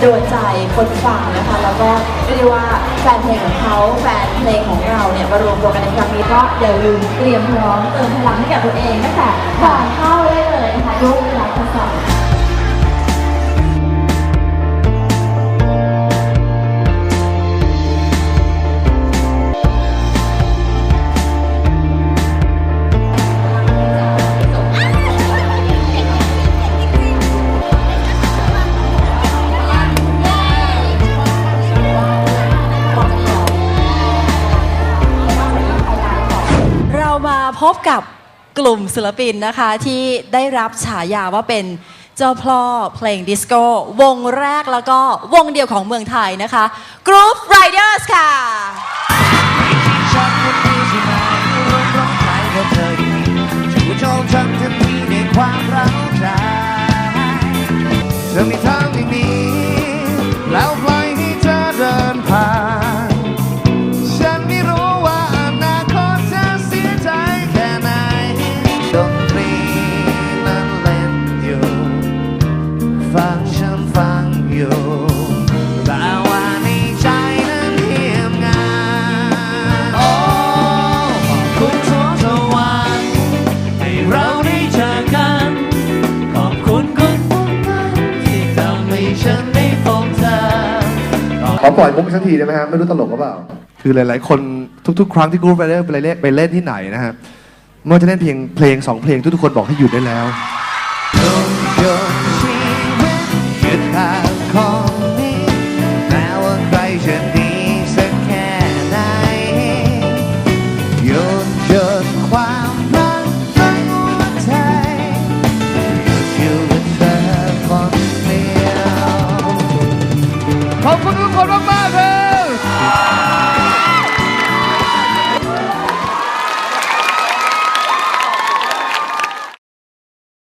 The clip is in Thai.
โดนใจคนฟังนะคะ แล้วก็เรียกได้ว่าแฟนเพลงของเขาแฟนเพลงของเราเนี่ยมารวมตัวกันในครั้งนี้ก็อย่าลืมเตรียมพร้อมเติมพลังให้กับตัวเองตั้งแต่ก่อนเข้าได้เลยนะคะยกรับทดสอบ พบกับกลุ่มศิลปินนะคะที่ได้รับฉายาว่าเป็นเจ้าพ่อเพลงดิสโก้วงแรกแล้วก็วงเดียวของเมืองไทยนะคะ Group Riders ค่ะฉันคนดีที่ไรวมร้องไห้กับเธอดีผู้ชมฉันจะมีในความรักใจเธอ ฟังอยู่แต่ว่าในใจนั้นเหียมงานโอ้ขอบคุณทุกสวรรค์ให้เราได้เจอกัน ขอบคุณคุณผู้นั้นที่ทำให้ฉันได้พบเธอขอปล่อยมุกสักทีได้ไหมฮะไม่รู้ตลกหรือเปล่า คือหลาย ๆ คนทุก ๆ ครั้งที่กรุ๊ปไปเล่นไปเล่นไปเล่นที่ไหนนะฮะไม่ว่าจะเล่นเพียงเพลงสองเพลงทุกๆคนบอกให้หยุดได้แล้วจนจนชีวิต หยุ